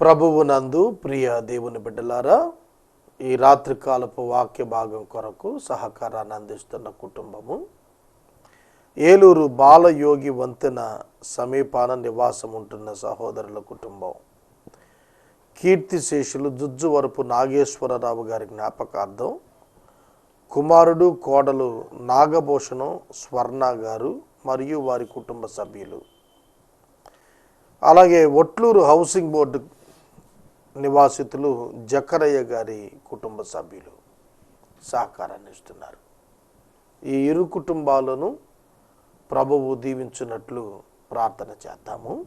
ప్రభువునందు ప్రియ దేవుని బిడ్డలారా ఈ రాత్రికాలపు వాక్య భాగం కొరకు సహకారాన్ని అందిస్తున్న కుటుంబము ఏలూరు బాలయోగి వంతెన సమీపాన నివాసం ఉంటున్న సహోదరుల కుటుంబం. కీర్తిశేషులు జుజ్జువరపు నాగేశ్వరరావు గారి జ్ఞాపకార్థం కుమారుడు కోడలు నాగభూషణం స్వర్ణ గారు మరియు వారి కుటుంబ సభ్యులు. అలాగే ఒట్లూరు హౌసింగ్ బోర్డు నివాసితులు జకరయ్య గారి కుటుంబ సభ్యులు సహకారాన్ని ఇస్తున్నారు ఈ ఇరు కుటుంబాలను ప్రభువు దీవించినట్లు ప్రార్థన చేద్దాము.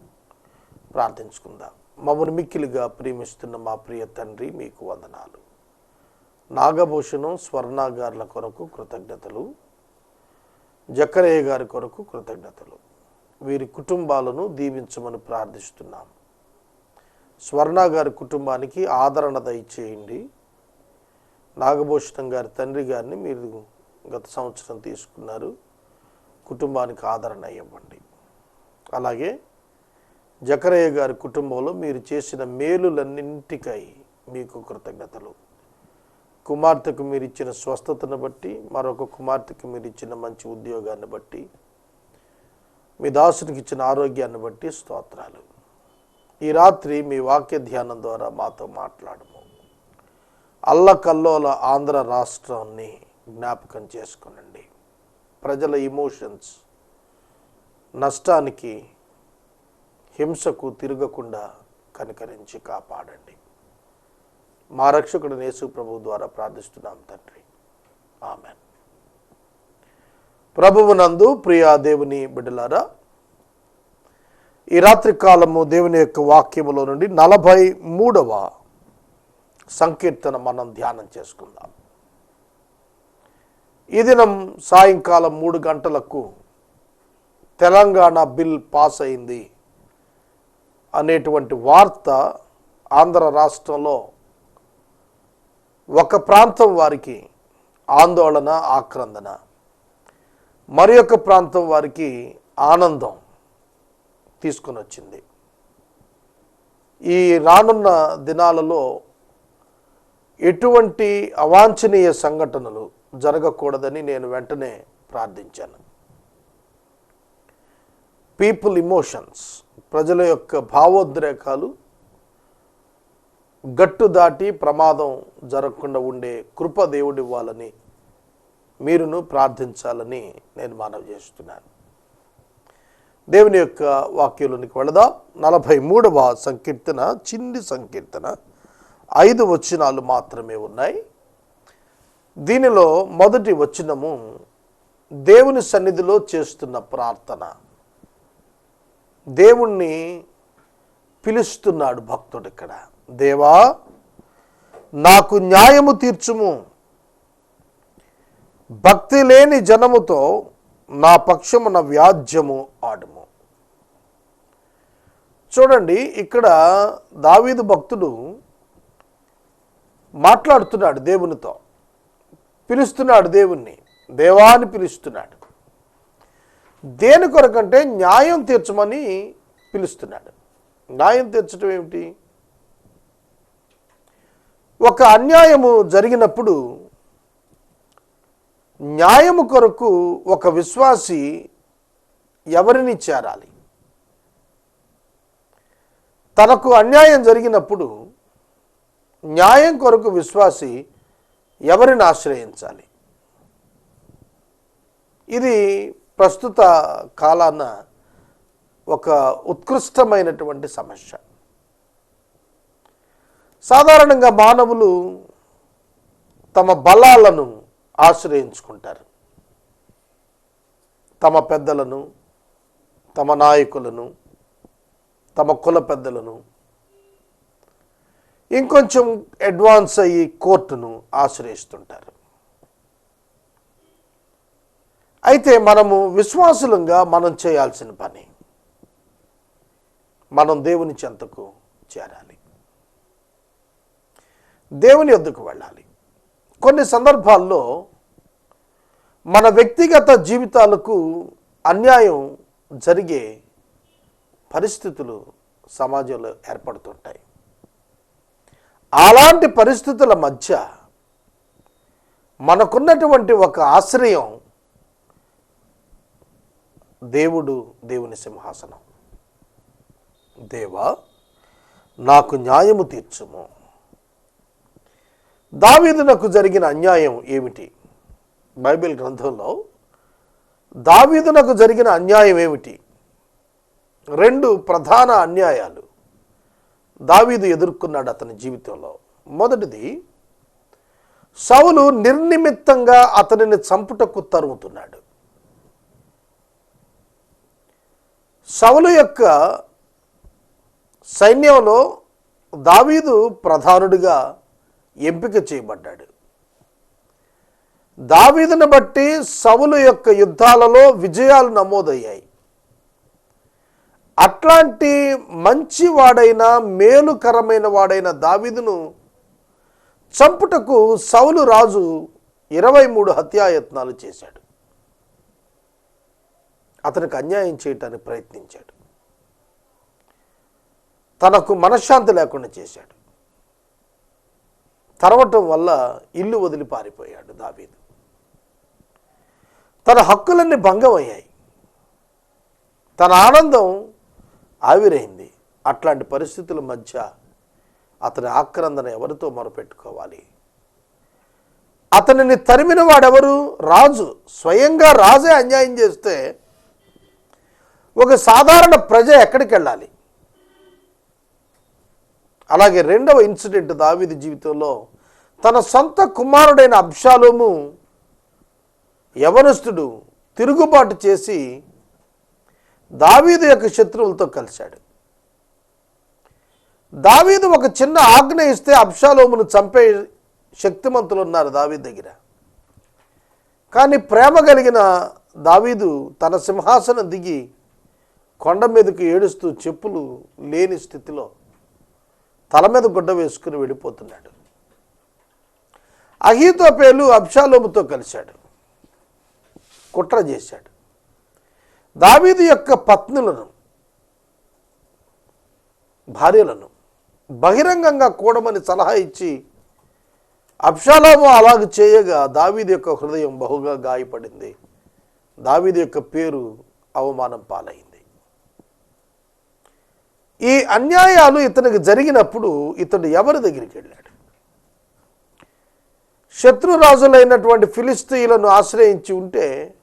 ప్రార్థించుకుందాం. మమ్మల్ని మిక్కిలిగా ప్రేమిస్తున్న మా ప్రియ తండ్రి మీకు వందనాలు. నాగభూషణం స్వర్ణాగారుల కొరకు కృతజ్ఞతలు. జకరయ్య గారి కొరకు కృతజ్ఞతలు. వీరి కుటుంబాలను దీవించమని ప్రార్థిస్తున్నాము స్వర్ణ గారి కుటుంబానికి ఆదరణ దయచేయండి. నాగభూషణం గారి తండ్రి గారిని మీరు గత సంవత్సరం తీసుకున్నారు. కుటుంబానికి ఆదరణ ఇవ్వండి. అలాగే జకరయ్య గారి కుటుంబంలో మీరు చేసిన మేలులన్నింటికై మీకు కృతజ్ఞతలు. కుమార్తెకు మీరు ఇచ్చిన స్వస్థతను బట్టి మరొక కుమార్తెకు మీరు ఇచ్చిన మంచి ఉద్యోగాన్ని బట్టి మీ దాసునికి ఇచ్చిన ఆరోగ్యాన్ని బట్టి స్తోత్రాలు. ఈ రాత్రి మీ వాక్య ధ్యానం ద్వారా మాతో మాట్లాడము. అల్లకల్లోల ఆంధ్ర రాష్ట్రాన్ని జ్ఞాపకం చేసుకునండి. ప్రజల ఇమోషన్స్ నష్టానికి హింసకు తిరగకుండా కనికరించి కాపాడండి. మా రక్షకుడు నేసు ప్రభు ద్వారా ప్రార్థిస్తున్నాం తండ్రి. ఆమెన్. ప్రభువునందు ప్రియా దేవుని బిడ్డలారా ఈ రాత్రి కాలము దేవుని యొక్క వాక్యములో నుండి నలభై మూడవ సంకీర్తన మనం ధ్యానం చేసుకుందాం. ఈ దినం సాయంకాలం మూడు గంటలకు తెలంగాణ బిల్ పాస్ అయింది అనేటువంటి వార్త ఆంధ్ర రాష్ట్రంలో ఒక ప్రాంతం వారికి ఆందోళన ఆక్రందన. మరి ప్రాంతం వారికి ఆనందం. తీసుకొని వచ్చింది ఈ రానున్న దినాలలో ఎటువంటి అవాంఛనీయ సంఘటనలు జరగకూడదని నేను వెంటనే ప్రార్థించాను. పీపుల్ ఇమోషన్స్ ప్రజల యొక్క భావోద్రేకాలు గట్టు దాటి ప్రమాదం జరగకుండా ఉండే కృప దేవుడివ్వాలని మీరును ప్రార్థించాలని నేను మనవి చేస్తున్నాను. దేవుని యొక్క వాక్యంలోనికి వెళదాం. నలభై మూడవ సంకీర్తన చిన్ని సంకీర్తన. ఐదు వచనాలు మాత్రమే ఉన్నాయి. దీనిలో మొదటి వచనము దేవుని సన్నిధిలో చేస్తున్న ప్రార్థన. దేవుణ్ణి పిలుస్తున్నాడు భక్తుడు ఇక్కడ. దేవా నాకు న్యాయము తీర్చుము. భక్తి లేని జనముతో నా పక్షమున వ్యాజ్యము ఆడుము. చూడండి ఇక్కడ దావీదు భక్తుడు మాట్లాడుతున్నాడు దేవునితో. పిలుస్తున్నాడు దేవుణ్ణి. దేవాన్ని పిలుస్తున్నాడు. దేని కొరకంటే న్యాయం తీర్చమని పిలుస్తున్నాడు. న్యాయం తీర్చడం ఏమిటి? ఒక అన్యాయము జరిగినప్పుడు న్యాయము కొరకు ఒక విశ్వాసి ఎవరిని చేరాలి? తనకు అన్యాయం జరిగినప్పుడు న్యాయం కొరకు విశ్వాసి ఎవరిని ఆశ్రయించాలి? ఇది ప్రస్తుత కాలాన ఒక ఉత్కృష్టమైనటువంటి సమస్య. సాధారణంగా మానవులు తమ బలాలను ఆశ్రయించుకుంటారు. తమ పెద్దలను తమ నాయకులను తమ కుల పెద్దలను. ఇంకొంచెం అడ్వాన్స్ అయ్యి కోర్టును ఆశ్రయిస్తుంటారు. అయితే మనము విశ్వాసులంగా మనం చేయాల్సిన పని మనం దేవుని చెంతకు చేరాలి. దేవుని వద్దకు వెళ్ళాలి. కొన్ని సందర్భాల్లో మన వ్యక్తిగత జీవితాలకు అన్యాయం జరిగే పరిస్థితులు సమాజంలో ఏర్పడుతుంటాయి. అలాంటి పరిస్థితుల మధ్య మనకున్నటువంటి ఒక ఆశ్రయం దేవుడు దేవుని సింహాసనం. దేవా నాకు న్యాయము తీర్చుము. దావీదునకు జరిగిన అన్యాయం ఏమిటి? బైబిల్ గ్రంథంలో దావీదునకు జరిగిన అన్యాయం ఏమిటి? రెండు ప్రధాన అన్యాయాలు దావీదు ఎదుర్కొన్నాడు అతని జీవితంలో. మొదటిది సౌలు నిర్నిమిత్తంగా అతనిని చంపుటకు తరుముతున్నాడు. సౌలు యొక్క సైన్యంలో దావీదు ప్రధానుడిగా ఎంపిక చేయబడ్డాడు. దావీదును బట్టి సవులు యొక్క యుద్ధాలలో విజయాలు నమోదయ్యాయి. అట్లాంటి మంచి వాడైన మేలుకరమైన వాడైన దావిదును చంపుటకు సౌలు రాజు ఇరవై మూడు హత్యాయత్నాలు చేశాడు. అతనికి అన్యాయం చేయటానికి ప్రయత్నించాడు. తనకు మనశ్శాంతి లేకుండా చేశాడు. తరవటం వల్ల ఇల్లు వదిలి పారిపోయాడు దావీదు. తన హక్కులన్నీ భంగమయ్యాయి. తన ఆనందం ఆవిరైంది. అట్లాంటి పరిస్థితుల మధ్య అతని ఆక్రందన ఎవరితో మొరపెట్టుకోవాలి? అతనిని తరిమిన వాడెవరు? రాజు. స్వయంగా రాజే అన్యాయం చేస్తే ఒక సాధారణ ప్రజ ఎక్కడికి వెళ్ళాలి? అలాగే రెండవ ఇన్సిడెంట్ దావిది జీవితంలో తన సొంత కుమారుడైన అబ్షాలోము యవనస్తుడు తిరుగుబాటు చేసి దావీదు యొక్క శత్రువులతో కలిశాడు. దావీదు ఒక చిన్న ఆజ్ఞ ఇస్తే అబ్షాలోమును చంపే శక్తిమంతులు ఉన్నారు దావీదు దగ్గర. కానీ ప్రేమ కలిగిన దావీదు తన సింహాసనం దిగి కొండ మీదకి ఏడుస్తూ చెప్పులు లేని స్థితిలో తల మీద గుడ్డ వేసుకుని వెళ్ళిపోతున్నాడు. అహీతోపేలు అబ్షాలోముతో కలిశాడు. కుట్ర చేశాడు. దావీదు యొక్క పత్నులను భార్యలను బహిరంగంగా కూడమని సలహా ఇచ్చి అబ్షాలోము అలాగ చేయగా దావీది యొక్క హృదయం బహుగా గాయపడింది. దావీది యొక్క పేరు అవమానం పాలైంది. ఈ అన్యాయాలు ఇతనికి జరిగినప్పుడు ఇతడు ఎవరి దగ్గరికి వెళ్ళాడు? శత్రురాజులైనటువంటి ఫిలిస్తీయులను ఆశ్రయించి ఉంటే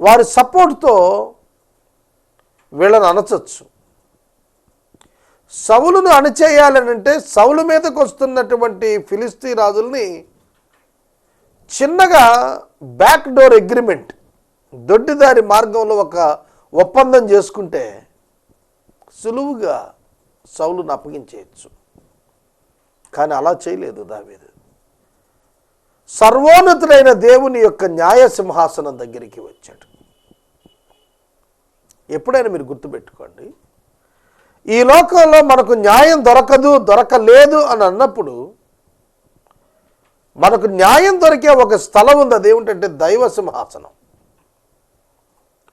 వారి సపోర్ట్తో వీళ్ళని అణచచ్చు సవులను అణచేయాలనంటే సవుల మీదకు వస్తున్నటువంటి ఫిలిస్తీ రాజుల్ని చిన్నగా బ్యాక్ డోర్ అగ్రిమెంట్ దొడ్డిదారి మార్గంలో ఒక ఒప్పందం చేసుకుంటే సులువుగా సౌలును అప్పగించేయచ్చు. కానీ అలా చేయలేదు దావీదు. సర్వోన్నతుడైన దేవుని యొక్క న్యాయ సింహాసనం దగ్గరికి వచ్చాడు. ఎప్పుడైనా మీరు గుర్తుపెట్టుకోండి ఈ లోకంలో మనకు న్యాయం దొరకదు దొరకలేదు అని అన్నప్పుడు మనకు న్యాయం దొరికే ఒక స్థలం ఉంది అదేమిటంటే దైవ సింహాసనం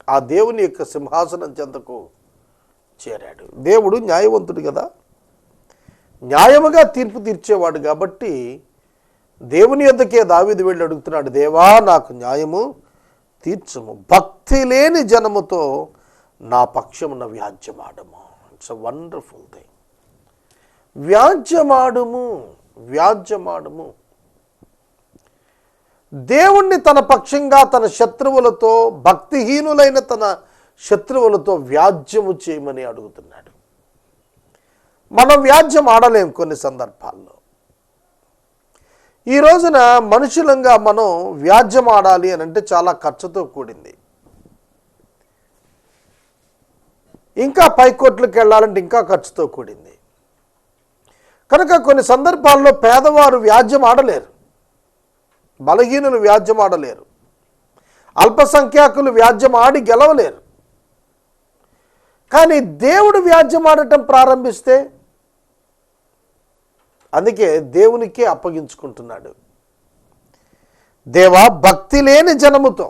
ఆ దేవుని యొక్క సింహాసనం చెంతకు చేరాడు. దేవుడు న్యాయవంతుడు కదా. న్యాయముగా తీర్పు తీర్చేవాడు కాబట్టి దేవుని యొద్దకే దావీదు వెళ్ళి అడుగుతున్నాడు దేవా నాకు న్యాయము తీర్చము. భక్తి లేని జనముతో నా పక్షమున వ్యాజ్యమాడము. ఇట్స్ అ వండర్ఫుల్ థింగ్ వ్యాజ్యమాడము వ్యాజ్యమాడము. దేవుణ్ణి తన పక్షంగా తన శత్రువులతో భక్తిహీనులైన తన శత్రువులతో వ్యాజ్యము చేయమని అడుగుతున్నాడు. మనం వ్యాజ్యం ఆడలేం కొన్ని సందర్భాల్లో. ఈ రోజున మనుషులంగా మనం వ్యాజ్యం ఆడాలి అని అంటే చాలా ఖర్చుతో కూడింది. ఇంకా పైకోట్లకు వెళ్ళాలంటే ఇంకా ఖర్చుతో కూడింది. కనుక కొన్ని సందర్భాల్లో పేదవారు వ్యాజ్యం ఆడలేరు బలహీనులు వ్యాజ్యం ఆడలేరు అల్పసంఖ్యాకులు వ్యాజ్యం ఆడి గెలవలేరు. కానీ దేవుడు వ్యాజ్యం ఆడటం ప్రారంభిస్తే అందుకే దేవునికే అప్పగించుకుంటున్నాడు. దేవా భక్తి లేని జనముతో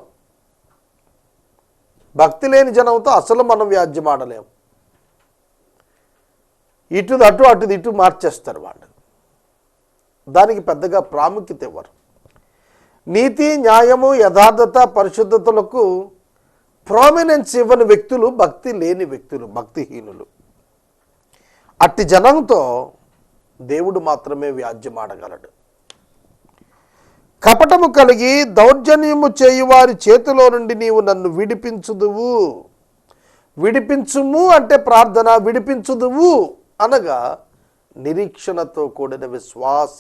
భక్తి లేని జనంతో అసలు మనం వ్యాజ్యం ఆడలేం ఇటుది అటు అటుది ఇటు మార్చేస్తారు వాళ్ళు. దానికి పెద్దగా ప్రాముఖ్యత ఇవ్వరు. నీతి న్యాయము యథార్థత పరిశుద్ధతలకు ప్రామినెన్స్ ఇవ్వని వ్యక్తులు భక్తి లేని వ్యక్తులు భక్తిహీనులు. అట్టి జనంతో దేవుడు మాత్రమే వ్యాజ్యమాడగలడు. కపటము కలిగి దౌర్జన్యము చేయువారి చేతిలో నుండి నీవు నన్ను విడిపించుదువు. విడిపించుము అంటే ప్రార్థన విడిపించుదువు అనగా నిరీక్షణతో కూడిన విశ్వాస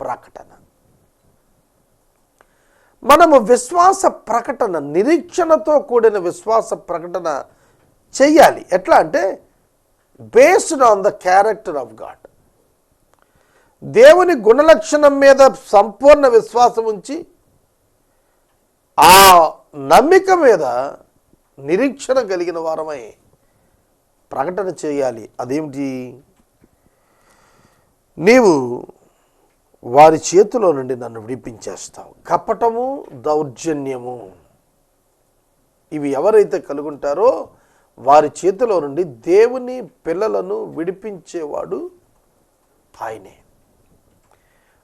ప్రకటన. మనము విశ్వాస ప్రకటన నిరీక్షణతో కూడిన విశ్వాస ప్రకటన చెయ్యాలి ఎట్లా అంటే based on the character of god దేవుని గుణలక్షణం మీద సంపూర్ణ విశ్వాసం ఉంచి ఆ నమ్మిక మీద నిరీక్షణ కలిగిన వారమై ప్రకటన చేయాలి. అదేమిటి? నీవు వారి చేతిలో నుండి నన్ను విడిపించేస్తావు. కపటము దౌర్జన్యము ఇవి ఎవరైతే కలుగుంటారో వారి చేతిలో నుండి దేవుని పిల్లలను విడిపించేవాడు ఆయనే.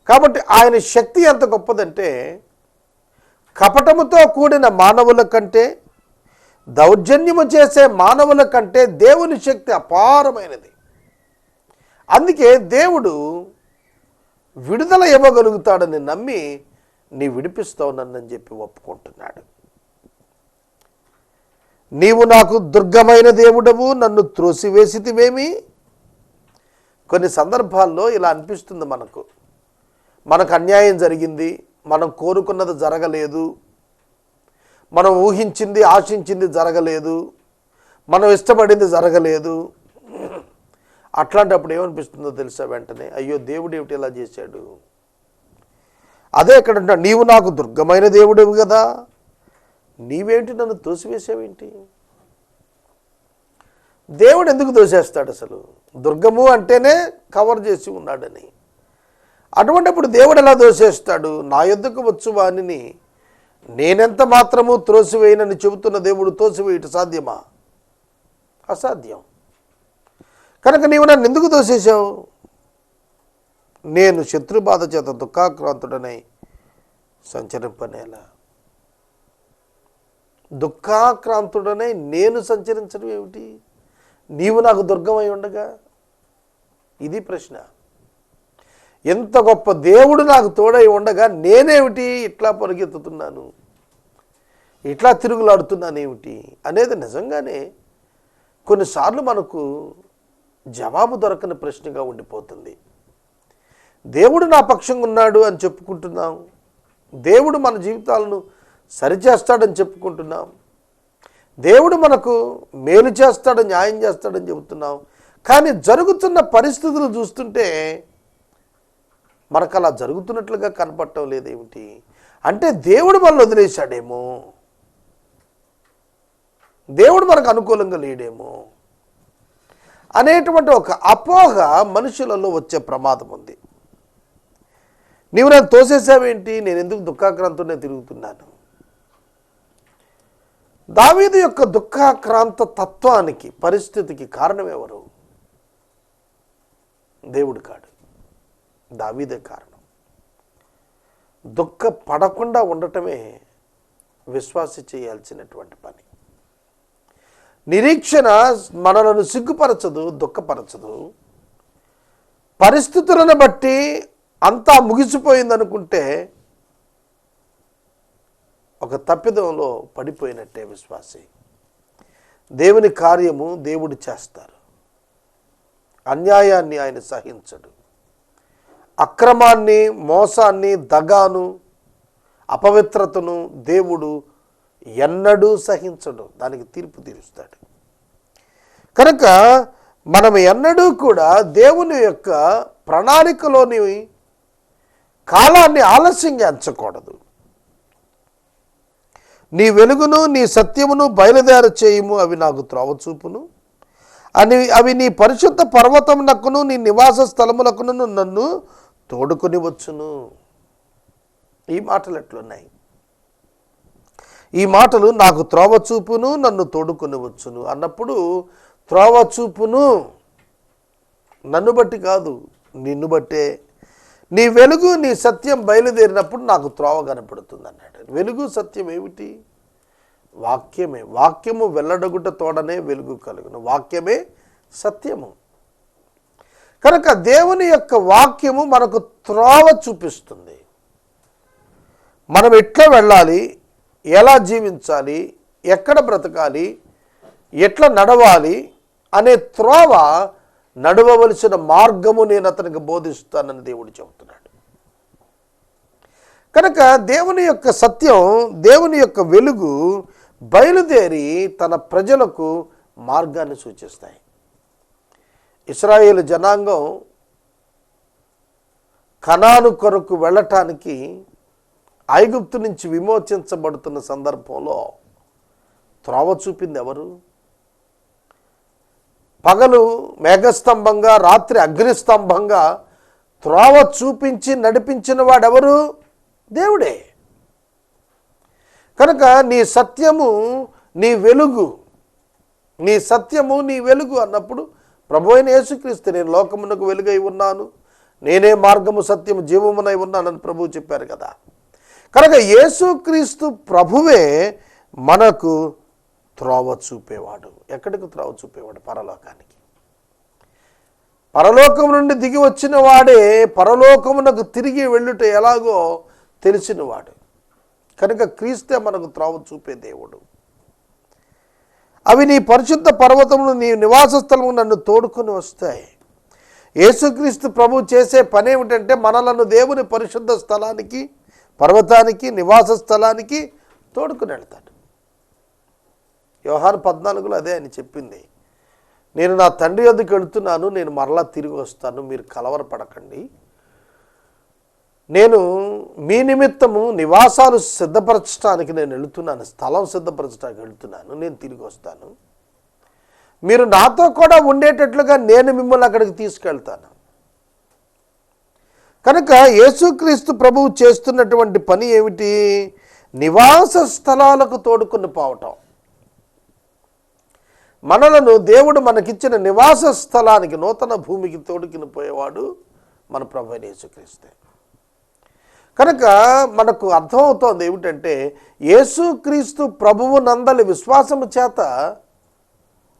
కాబట్టి ఆయన శక్తి ఎంత గొప్పదంటే కపటముతో కూడిన మానవుల కంటే దౌర్జన్యము చేసే మానవుల కంటే దేవుని శక్తి అపారమైనది. అందుకే దేవుడు విడుదల ఇవ్వగలుగుతాడని నమ్మి నీ విడిపిస్తావు నన్నని చెప్పి ఒప్పుకుంటున్నాడు. నీవు నాకు దుర్గమైన దేవుడవు నన్ను త్రోసివేసితివేమి? కొన్ని సందర్భాల్లో ఇలా అనిపిస్తుంది మనకు. మనకు అన్యాయం జరిగింది మనం కోరుకున్నది జరగలేదు మనం ఊహించింది ఆశించింది జరగలేదు మనం ఇష్టపడింది జరగలేదు. అట్లాంటప్పుడు ఏమనిపిస్తుందో తెలుసా వెంటనే? అయ్యో దేవుడు ఏమిటి ఇలా చేశాడు? అదే ఇక్కడ నీవు నాకు దుర్గమైన దేవుడేవు కదా. నీవేంటి నన్ను తోసివేసావేంటి దేవుడు ఎందుకు తోసేస్తాడు అసలు? దుర్గము అంటేనే కవర్ చేసి ఉన్నాడని. అటువంటిప్పుడు దేవుడు ఎలా దోషేస్తాడు? నా యొద్దకు వచ్చు వాణిని నేనెంత మాత్రము త్రోసివేయనని చెబుతున్న దేవుడు తోసివేయట సాధ్యమా? అసాధ్యం. కనుక నీవు నన్ను ఎందుకు దోషేశావు? నేను శత్రుబాధ చేత దుఃఖాక్రాంతుడనై సంచరింపనేలా. దుఃఖాక్రాంతుడనై నేను సంచరించడం ఏమిటి? నీవు నాకు దుర్గమై ఉండగా? ఇది ప్రశ్న. ఎంత గొప్ప దేవుడు నాకు తోడై ఉండగా నేనేమిటి ఇట్లా పరిగెత్తుతున్నాను? ఇట్లా తిరుగులాడుతున్నానేమిటి? అనేది నిజంగానే కొన్నిసార్లు మనకు జవాబు దొరకని ప్రశ్నగా ఉండిపోతుంది. దేవుడు నా పక్షంగా ఉన్నాడు అని చెప్పుకుంటున్నాం. దేవుడు మన జీవితాలను సరిచేస్తాడని చెప్పుకుంటున్నాం. దేవుడు మనకు మేలు చేస్తాడు న్యాయం చేస్తాడని చెబుతున్నాం. కానీ జరుగుతున్న పరిస్థితులు చూస్తుంటే మనకు అలా జరుగుతున్నట్లుగా కనపడటం లేదేమిటి? అంటే దేవుడు మనల్ని వదిలేశాడేమో? దేవుడు మనకు అనుకూలంగా లేడేమో? అనేటువంటి ఒక అపోహ మనుషులలో వచ్చే ప్రమాదం ఉంది. నీవు నన్ను తోసేసావేంటి? నేను ఎందుకు దుఃఖాక్రాంతునే తిరుగుతున్నాను? దావీదు యొక్క దుఃఖాక్రాంత తత్వానికి పరిస్థితికి కారణం ఎవరు? దేవుడు కాడు. దావీదే కారణం. దుఃఖ పడకుండా ఉండటమే విశ్వాసి చేయాల్సినటువంటి పని. నిరీక్షణ మనలను సిగ్గుపరచదు దుఃఖపరచదు. పరిస్థితులను బట్టి అంతా ముగిసిపోయిందనుకుంటే ఒక తప్పిదంలో పడిపోయినట్టే విశ్వాసి. దేవుని కార్యము దేవుడు చేస్తారు. అన్యాయాన్ని ఆయన సహించడు. అక్రమాన్ని మోసాన్ని దగాను అపవిత్రతను దేవుడు ఎన్నడూ సహించడు. దానికి తీర్పు తీరుస్తాడు. కనుక మనం ఎన్నడూ కూడా దేవుని యొక్క ప్రణాళికలోని కాలాన్ని ఆలస్యంగా ఎంచకూడదు. నీ వెలుగును నీ సత్యమును బయలుదేర చేయుము అవి నాకు త్రోవ చూపును. అని అవి నీ పరిశుద్ధ పర్వతమునకును నీ నివాస స్థలములకును నన్ను తోడుకొని వచ్చును. ఈ మాటలు ఎట్లున్నాయి? ఈ మాటలు నాకు త్రోవ చూపును నన్ను తోడుకొని వచ్చును అన్నప్పుడు త్రోవ చూపును నన్ను బట్టి కాదు నిన్ను బట్టే. నీ వెలుగు నీ సత్యం బయలుదేరినప్పుడు నాకు త్రోవ కనపడుతుంది అన్నాడు. వెలుగు సత్యం ఏమిటి? వాక్యమే. వాక్యము వెల్లడగుట తోడనే వెలుగు కలుగును. వాక్యమే సత్యము. కనుక దేవుని యొక్క వాక్యము మనకు త్రోవ చూపిస్తుంది. మనం ఎట్లా వెళ్ళాలి? ఎలా జీవించాలి? ఎక్కడ బ్రతకాలి? ఎట్లా నడవాలి? అనే త్రోవ నడవవలసిన మార్గము నేను అతనికి బోధిస్తానని దేవుడు చెబుతున్నాడు. కనుక దేవుని యొక్క సత్యం దేవుని యొక్క వెలుగు బయలుదేరి తన ప్రజలకు మార్గాన్ని సూచిస్తాయి. ఇస్రాయేల్ జనాంగం కణాను కొరకు వెళ్ళటానికి ఐగుప్తు నుంచి విమోచించబడుతున్న సందర్భంలో త్రోవ చూపింది ఎవరు? పగలు మేఘస్తంభంగా రాత్రి అగ్నిస్తంభంగా త్రోవ చూపించి నడిపించిన వాడెవరు? దేవుడే. కనుక నీ సత్యము నీ వెలుగు నీ సత్యము నీ వెలుగు అన్నప్పుడు ప్రభు అయిన యేసుక్రీస్తు నేను లోకమునకు వెలుగై ఉన్నాను. నేనే మార్గము సత్యము జీవమునై ఉన్నానని ప్రభువు చెప్పారు కదా. కనుక యేసుక్రీస్తు ప్రభువే మనకు త్రోవ చూపేవాడు. ఎక్కడికి త్రోవ చూపేవాడు? పరలోకానికి. పరలోకం నుండి దిగి వచ్చిన వాడే పరలోకమునకు తిరిగి వెళ్ళుట ఎలాగో తెలిసినవాడు. కనుక క్రీస్తే మనకు త్రోవ చూపే దేవుడు. అవి నీ పరిశుద్ధ పర్వతమును నీ నివాస స్థలము నన్ను తోడుకొని వస్తాయి. యేసుక్రీస్తు ప్రభు చేసే పని ఏమిటంటే మనలను దేవుని పరిశుద్ధ స్థలానికి పర్వతానికి నివాస స్థలానికి తోడుకుని వెళ్తాడు. వ్యవహార పద్నాలుగులో అదే అని చెప్పింది. నేను నా తండ్రి వద్దకు వెళుతున్నాను నేను మరలా తిరిగి వస్తాను మీరు కలవరపడకండి. నేను మీ నిమిత్తము నివాసాలు సిద్ధపరచడానికి నేను వెళుతున్నాను స్థలం సిద్ధపరచడానికి వెళుతున్నాను నేను తిరిగి వస్తాను. మీరు నాతో కూడా ఉండేటట్లుగా నేను మిమ్మల్ని అక్కడికి తీసుకెళ్తాను. కనుక యేసుక్రీస్తు ప్రభువు చేస్తున్నటువంటి పని ఏమిటి? నివాస స్థలాలకు తోడుకుని పోవటం. మనలను దేవుడు మనకిచ్చిన నివాస స్థలానికి నూతన భూమికి తోడుకుని పోయేవాడు మన ప్రభు యేసుక్రీస్తే. కనుక మనకు అర్థమవుతోంది ఏమిటంటే యేసుక్రీస్తు ప్రభువు నందలి విశ్వాసము చేత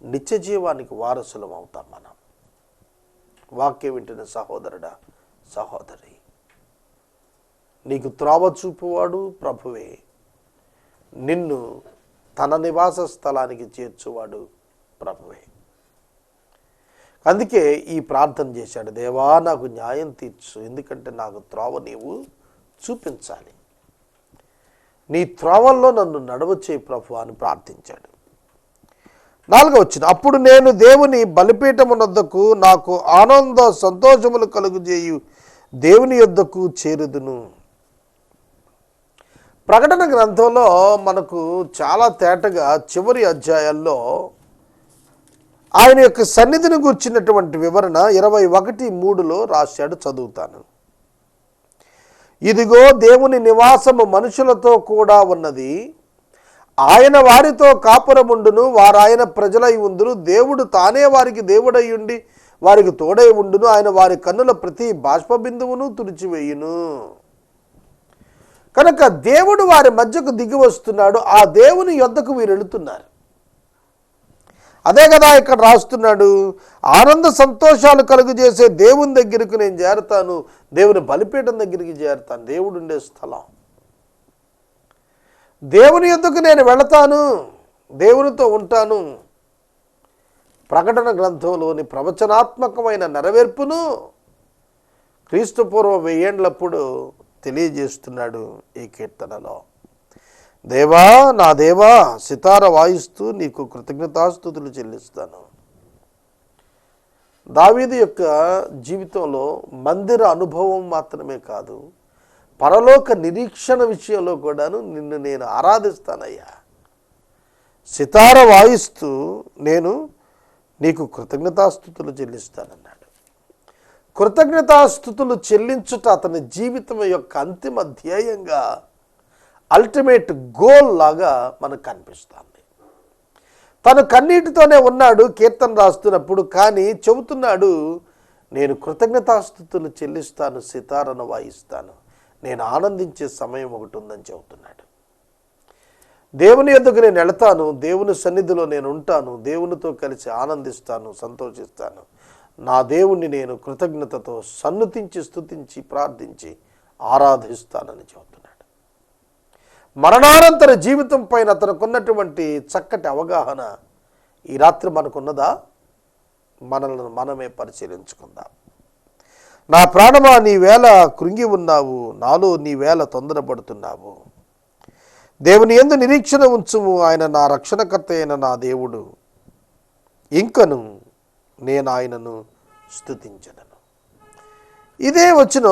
నిత్య జీవానికి వారసులం అవుతాం మనం. వాక్యం వింటున్న సహోదరుడా సహోదరి నీకు త్రోవ చూపువాడు ప్రభువే. నిన్ను తన నివాస స్థలానికి చేర్చువాడు ప్రభువే. అందుకే ఈ ప్రార్థన చేశాడు దేవా నాకు న్యాయం తీర్చు. ఎందుకంటే నాకు త్రోవ నీవు చూపించాలి. నీ త్రోవల్లో నన్ను నడవచే ప్రభు అని ప్రార్థించాడు. నాలుగో వచ్చిన అప్పుడు నేను దేవుని బలిపీఠమునొద్దకు నాకు ఆనంద సంతోషములు కలుగుజేయు దేవుని యొద్దకు చేరుదును. ప్రకటన గ్రంథంలో మనకు చాలా తేటగా చివరి అధ్యాయాల్లో ఆయన యొక్క సన్నిధిని గుర్చినటువంటి వివరణ ఇరవై ఒకటి మూడులో రాశాడు చదువుతాను. ఇదిగో దేవుని నివాసము మనుషులతో కూడా ఉన్నది. ఆయన వారితో కాపురముండును వారాయన ప్రజలై ఉందును దేవుడు తానే వారికి దేవుడై ఉండి వారికి తోడై ఉండును. ఆయన వారి కన్నుల ప్రతి బాష్పబిందువును తుడిచివేయును. కనుక దేవుడు వారి మధ్యకు దిగి వస్తున్నాడు. ఆ దేవుని యొద్దకు వీరు వెళుతున్నారు అదే కదా ఇక్కడ రాస్తున్నాడు ఆనంద సంతోషాలు కలుగజేసే దేవుని దగ్గరకు నేను చేరతాను దేవుని బలిపీఠం దగ్గరికి చేరతాను దేవుడు ఉండే స్థలం. దేవుని ఎందుకు నేను వెళతాను దేవునితో ఉంటాను? ప్రకటన గ్రంథంలోని ప్రవచనాత్మకమైన నెరవేర్పును క్రీస్తుపూర్వ వెయ్యేండ్లప్పుడు తెలియజేస్తున్నాడు ఈ కీర్తనలో. దేవా నా దేవా సితార వాయిస్తూ నీకు కృతజ్ఞతాస్థుతులు చెల్లిస్తాను. దావీది యొక్క జీవితంలో మందిర అనుభవం మాత్రమే కాదు పరలోక నిరీక్షణ విషయంలో కూడాను నిన్ను నేను ఆరాధిస్తానయ్యా. సితార వాయిస్తూ నేను నీకు కృతజ్ఞతాస్థుతులు చెల్లిస్తానన్నాడు. కృతజ్ఞతాస్థుతులు చెల్లించుట అతని జీవితం యొక్క అంతిమ ధ్యేయంగా అల్టిమేట్ గోల్ లాగా మనకు కనిపిస్తుంది. తను కన్నీటితోనే ఉన్నాడు కీర్తన రాస్తున్నప్పుడు కానీ చెబుతున్నాడు నేను కృతజ్ఞతాస్థుతులు చెల్లిస్తాను సితారను వాయిస్తాను. నేను ఆనందించే సమయం ఒకటి ఉందని చెబుతున్నాడు. దేవుని ఎద్దుకు నేను వెళతాను దేవుని సన్నిధిలో నేను ఉంటాను దేవునితో కలిసి ఆనందిస్తాను సంతోషిస్తాను. నా దేవుణ్ణి నేను కృతజ్ఞతతో సన్నుతించి స్థుతించి ప్రార్థించి ఆరాధిస్తానని చెబుతున్నాడు. మరణానంతర జీవితం పైన అతనుకున్నటువంటి చక్కటి అవగాహన ఈ రాత్రి మనకున్నదా? మనల్ని మనమే పరిశీలించుకుందాం. నా ప్రాణమా నీ వేళ కృంగి ఉన్నావు. నాలో నీ వేళ తొందరపడుతున్నావు. దేవుని ఎందు నిరీక్షణ ఉంచుము. ఆయన నా రక్షణకర్త అయిన నా దేవుడు. ఇంకను నేను ఆయనను స్థుతించను ఇదే వచ్చిన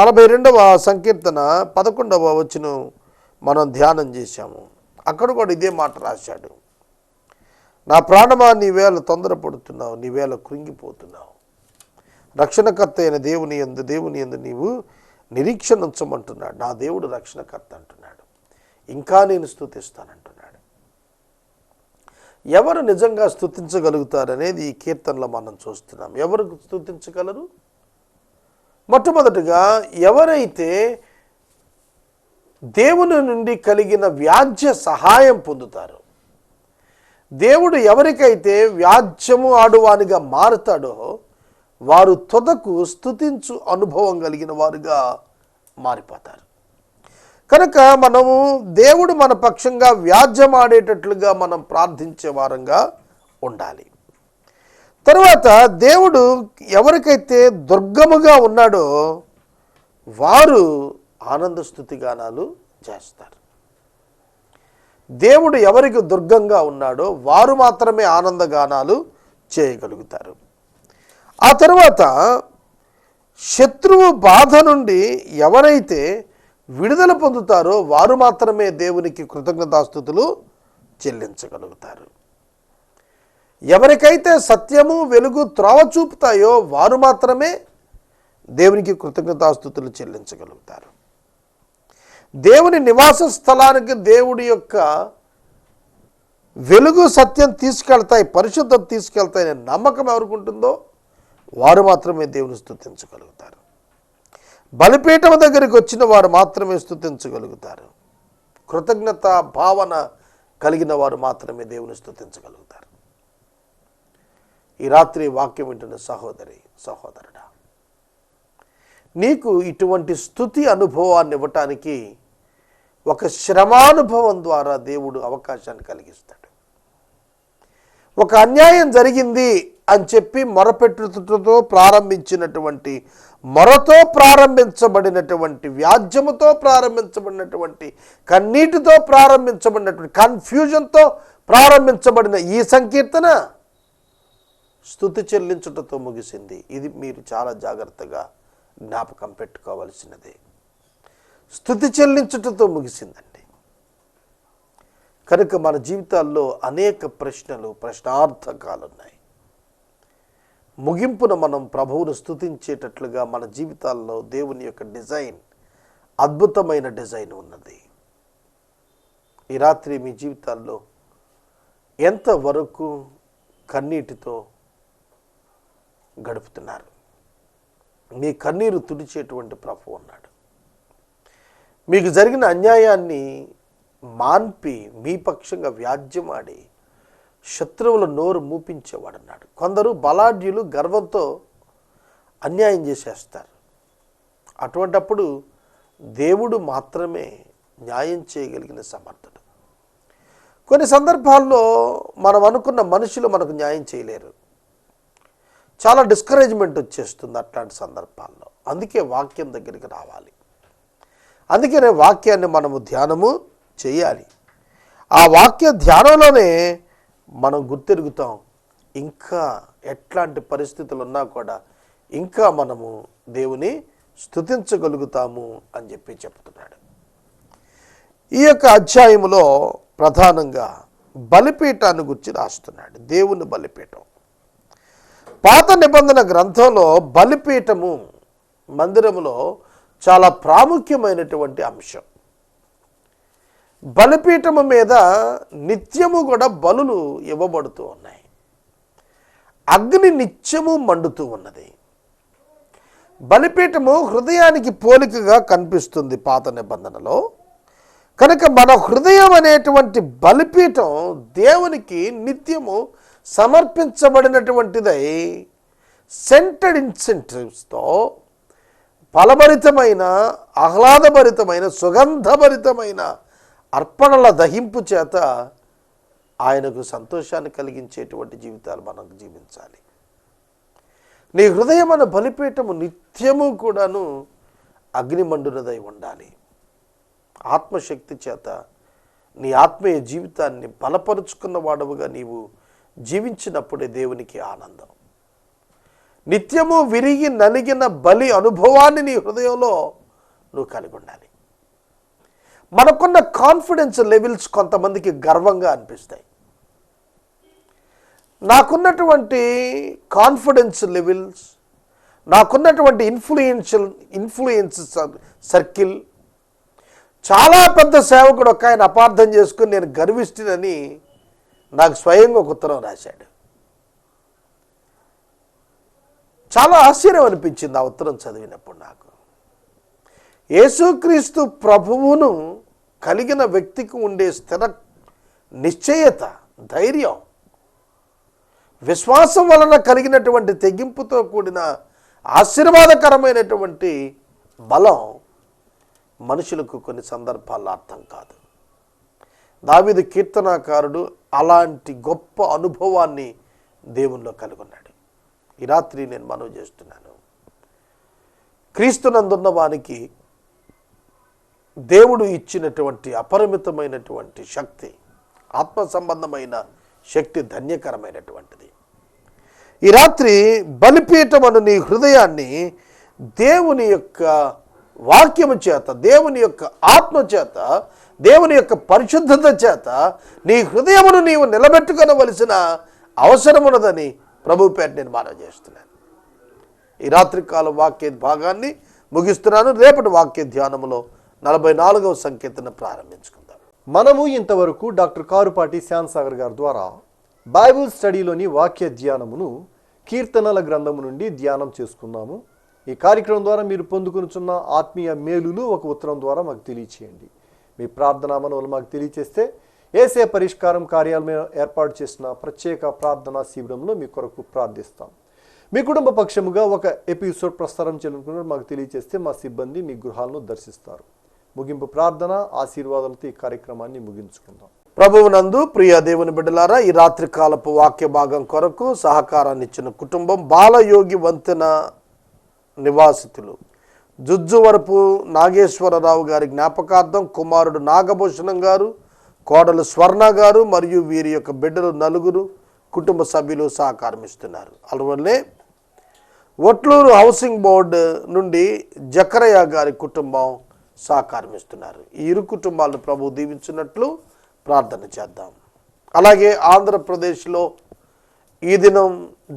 నలభై రెండవ సంకీర్తన పదకొండవ వచ్చిన మనం ధ్యానం చేశాము. అక్కడ కూడా ఇదే మాట రాశాడు. నా ప్రాణమా నీ వేళ తొందరపడుతున్నావు నీవేళ కృంగిపోతున్నావు. రక్షణకర్త అయిన దేవుని ఎందు దేవుని ఎందు నీవు నిరీక్షణ ఉంచమంటున్నాడు నా దేవుడు రక్షణకర్త అంటున్నాడు. ఇంకా నేను స్థుతిస్తానంటున్నాడు. ఎవరు నిజంగా స్తుతించగలుగుతారనేది ఈ కీర్తనలో మనం చూస్తున్నాం. ఎవరు స్తుతించగలరు మొట్టమొదటిగా ఎవరైతే దేవుని నుండి కలిగిన వ్యాజ్య సహాయం పొందుతారు. దేవుడు ఎవరికైతే వ్యాజ్యము ఆడువానిగా మారుతాడో వారు తొదకు స్తుతించు అనుభవం కలిగిన వారుగా మారిపోతారు. కనుక మనము దేవుడు మన పక్షంగా వ్యాజ్యమాడేటట్లుగా మనం ప్రార్థించే వారంగా ఉండాలి. తరువాత దేవుడు ఎవరికైతే దుర్గముగా ఉన్నాడో వారు ఆనంద స్థుతిగానాలు చేస్తారు. దేవుడు ఎవరికి దుర్గంగా ఉన్నాడో వారు మాత్రమే ఆనందగానాలు చేయగలుగుతారు. ఆ తర్వాత శత్రువు బాధ నుండి ఎవరైతే విడుదల పొందుతారో వారు మాత్రమే దేవునికి కృతజ్ఞతాస్థుతులు చెల్లించగలుగుతారు. ఎవరికైతే సత్యము వెలుగు త్రోవ చూపుతాయో వారు మాత్రమే దేవునికి కృతజ్ఞతాస్థుతులు చెల్లించగలుగుతారు. దేవుని నివాస స్థలానికి దేవుడి యొక్క వెలుగు సత్యం తీసుకెళ్తాయి పరిశుద్ధం తీసుకెళ్తాయి అనే నమ్మకం ఎవరికి ఉంటుందో వారు మాత్రమే దేవుని స్థుతించగలుగుతారు. బలిపీఠం దగ్గరికి వచ్చిన వారు మాత్రమే స్థుతించగలుగుతారు. కృతజ్ఞత భావన కలిగిన వారు మాత్రమే దేవుని స్తుతించగలుగుతారు ఈ రాత్రి వాక్యం వింటున్న సహోదరి సహోదరుడా నీకు ఇటువంటి స్థుతి అనుభవాన్ని ఇవ్వటానికి ఒక శ్రమానుభవం ద్వారా దేవుడు అవకాశాన్ని కలిగిస్తాడు. ఒక అన్యాయం జరిగింది అని చెప్పి మొరపెట్టుతో ప్రారంభించినటువంటి మొరతో ప్రారంభించబడినటువంటి వ్యాజ్యముతో ప్రారంభించబడినటువంటి కన్నీటితో ప్రారంభించబడినటువంటి కన్ఫ్యూజన్తో ప్రారంభించబడిన ఈ సంకీర్తన స్థుతి చెల్లించుటతో ముగిసింది. ఇది మీరు చాలా జాగ్రత్తగా జ్ఞాపకం పెట్టుకోవలసినదే. స్థుతి చెల్లించుటతో ముగిసిందండి. కనుక మన జీవితాల్లో అనేక ప్రశ్నలు ప్రశ్నార్థకాలు ఉన్నాయి ముగింపున మనం ప్రభువును స్థుతించేటట్లుగా మన జీవితాల్లో దేవుని యొక్క డిజైన్ అద్భుతమైన డిజైన్ ఉన్నది. ఈ రాత్రి మీ జీవితాల్లో ఎంతవరకు కన్నీటితో గడుపుతున్నారు? మీ కన్నీరు తుడిచేటువంటి ప్రభు ఉన్నాడు. మీకు జరిగిన అన్యాయాన్ని మాన్పి మీ పక్షంగా వ్యాజ్యమాడి శత్రువుల నోరు మూపించేవాడన్నాడు. కొందరు బలాఢ్యులు గర్వంతో అన్యాయం చేసేస్తారు. అటువంటప్పుడు దేవుడు మాత్రమే న్యాయం చేయగలిగిన సమర్థుడు. కొన్ని సందర్భాల్లో మనం అనుకున్న మనుషులు మనకు న్యాయం చేయలేరు. చాలా డిస్కరేజ్మెంట్ వచ్చేస్తుంది అట్లాంటి సందర్భాల్లో. అందుకే వాక్యం దగ్గరికి రావాలి. అందుకనే వాక్యాన్ని మనము ధ్యానము చేయాలి. ఆ వాక్య ధ్యానంలోనే మనం గుర్తిరుగుతాం ఇంకా ఎట్లాంటి పరిస్థితులు ఉన్నా కూడా ఇంకా మనము దేవుని స్తుతించగలుగుతాము అని చెప్పి చెప్తున్నాడు. ఈ యొక్క అధ్యాయములో ప్రధానంగా బలిపీఠాన్ని గురించి రాస్తున్నాడు. దేవుని బలిపీఠం. పాత నిబంధన గ్రంథంలో బలిపీఠము మందిరములో చాలా ప్రాముఖ్యమైనటువంటి అంశం. బలిపీఠము మీద నిత్యము కూడా బలులు ఇవ్వబడుతూ ఉన్నాయి. అగ్ని నిత్యము మండుతూ ఉన్నది. బలిపీఠము హృదయానికి పోలికగా కనిపిస్తుంది పాత నిబంధనలో. కనుక మన హృదయం అనేటువంటి బలిపీఠం దేవునికి నిత్యము సమర్పించబడినటువంటిదై సెంటెడ్ ఇన్సెంటివ్స్తో ఫలభరితమైన ఆహ్లాదభరితమైన సుగంధభరితమైన అర్పణల దహింపు చేత ఆయనకు సంతోషాన్ని కలిగించేటువంటి జీవితాలు మనకు జీవించాలి. నీ హృదయం అన్న బలిపీఠము నిత్యము కూడాను అగ్నిమండునదై ఉండాలి. ఆత్మశక్తి చేత నీ ఆత్మీయ జీవితాన్ని బలపరుచుకున్న వాడవుగా నీవు జీవించినప్పుడే దేవునికి ఆనందం. నిత్యము విరిగి నలిగిన బలి అనుభవాన్ని నీ హృదయంలో నువ్వు కలిగి ఉండాలి. మనకున్న కాన్ఫిడెన్స్ లెవెల్స్ కొంతమందికి గర్వంగా అనిపిస్తాయి. నాకున్నటువంటి కాన్ఫిడెన్స్ లెవెల్స్ నాకున్నటువంటి ఇన్ఫ్లుయెన్షియల్ ఇన్ఫ్లుయెన్స్ సర్కిల్ చాలా పెద్ద సేవకుడు ఒక ఆయన అపార్థం చేసుకుని నేను గర్విస్తునని నాకు స్వయంగా ఒక ఉత్తరం రాశాడు. చాలా ఆశ్చర్యం అనిపించింది ఆ ఉత్తరం చదివినప్పుడు నాకు. యేసుక్రీస్తు ప్రభువును కలిగిన వ్యక్తికి ఉండే స్థిర నిశ్చయత ధైర్యం విశ్వాసం వలన కలిగినటువంటి తెగింపుతో కూడిన ఆశీర్వాదకరమైనటువంటి బలం మనుషులకు కొన్ని సందర్భాల్లో అర్థం కాదు. దావిదు కీర్తనాకారుడు అలాంటి గొప్ప అనుభవాన్ని దేవుల్లో కలుగున్నాడు ఈ రాత్రి నేను మనవి చేస్తున్నాను. క్రీస్తునందున్న వానికి దేవుడు ఇచ్చినటువంటి అపరిమితమైనటువంటి శక్తి ఆత్మ సంబంధమైన శక్తి ధన్యకరమైనటువంటిది. ఈ రాత్రి బలిపీఠమను నీ హృదయాన్ని దేవుని యొక్క వాక్యము చేత దేవుని యొక్క ఆత్మ చేత దేవుని యొక్క పరిశుద్ధత చేత నీ హృదయమును నీవు నిలబెట్టుకొనవలసిన అవసరమున్నదని ప్రభు పేరు నేను మనవి చేస్తున్నాను. ఈ రాత్రికాల వాక్య భాగాన్ని ముగిస్తున్నాను. రేపటి వాక్య ధ్యానములో నలభై నాలుగవ సంకీర్తన ప్రారంభించుకుందాం. మనము ఇంతవరకు డాక్టర్ కారుపాటి శ్యాన్సాగర్ గారి ద్వారా బైబుల్ స్టడీలోని వాక్య ధ్యానమును కీర్తనల గ్రంథము నుండి ధ్యానం చేసుకున్నాము. ఈ కార్యక్రమం ద్వారా మీరు పొందుకునుచున్న ఆత్మీయ మేలులు ఒక ఉత్తరం ద్వారా మాకు తెలియచేయండి. మీ ప్రార్థనా మనవులు మాకు తెలియచేస్తే ఏసే పరిష్కారం కార్యాలయం ఏర్పాటు చేసిన ప్రత్యేక ప్రార్థనా శిబిరంలో మీ కొరకు ప్రార్థిస్తాం. మీ కుటుంబ పక్షముగా ఒక ఎపిసోడ్ ప్రసారం చేయాలనుకున్నారు మాకు తెలియజేస్తే మా సిబ్బంది మీ గృహాలను దర్శిస్తారు. ముగింపు ప్రార్థన ఆశీర్వాదాలతో ఈ కార్యక్రమాన్ని ముగించుకుందాం. ప్రభువునందు ప్రియ దేవుని బిడ్డలారా ఈ రాత్రి కాలపు వాక్య భాగం కొరకు సహకారాన్ని ఇచ్చిన కుటుంబం బాలయోగి వంతెన నివాసితులు. జుజ్జువరపు నాగేశ్వరరావు గారి జ్ఞాపకార్థం కుమారుడు నాగభూషణం గారు కోడలు స్వర్ణ గారు మరియు వీరి యొక్క బిడ్డలు నలుగురు కుటుంబ సభ్యులు సహకారం ఇస్తున్నారు అందువల్లే ఒట్లూరు హౌసింగ్ బోర్డు నుండి జకరయ్య గారి కుటుంబం సహకారం ఇస్తున్నారు ఈ ఇరు కుటుంబాలను ప్రభు దీవించినట్లు ప్రార్థన చేద్దాం. అలాగే ఆంధ్రప్రదేశ్లో ఈ దినం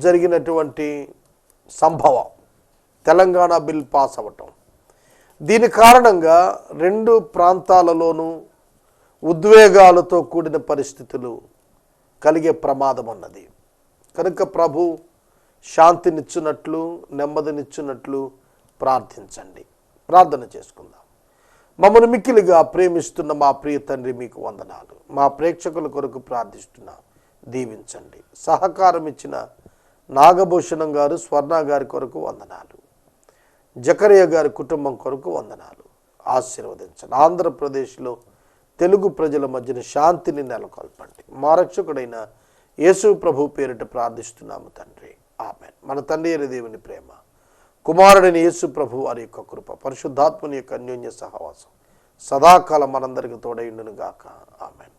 జరిగినటువంటి సంభవం తెలంగాణ బిల్ పాస్ అవ్వటం. దీని కారణంగా రెండు ప్రాంతాలలోనూ ఉద్వేగాలతో కూడిన పరిస్థితులు కలిగే ప్రమాదం ఉన్నది కనుక ప్రభు శాంతినిచ్చునట్లు నెమ్మదినిచ్చునట్లు ప్రార్థించండి. ప్రార్థన చేసుకుందాం. మమ్మల్ని మిక్కిలిగా ప్రేమిస్తున్న మా ప్రియ తండ్రి మీకు వందనాలు. మా ప్రేక్షకుల కొరకు ప్రార్థిస్తున్నా దీవించండి. సహకారం ఇచ్చిన నాగభూషణం గారు స్వర్ణ గారి కొరకు వందనాలు. జకరయ్య గారి కుటుంబం కొరకు వందనాలు. ఆశీర్వదించండి. ఆంధ్రప్రదేశ్లో తెలుగు ప్రజల మధ్యన శాంతిని నెలకొల్పండి. మారక్షకుడైన యేసు ప్రభు పేరిట ప్రార్థిస్తున్నాము తండ్రి. ఆమె మన తండ్రి అయిన దేవుని ప్రేమ కుమారుడైన యేసు ప్రభు వారి యొక్క కృప పరిశుద్ధాత్మని యొక్క అన్యోన్య సహవాసం సదాకాలం మనందరికి తోడైండును గాక ఆమెన్.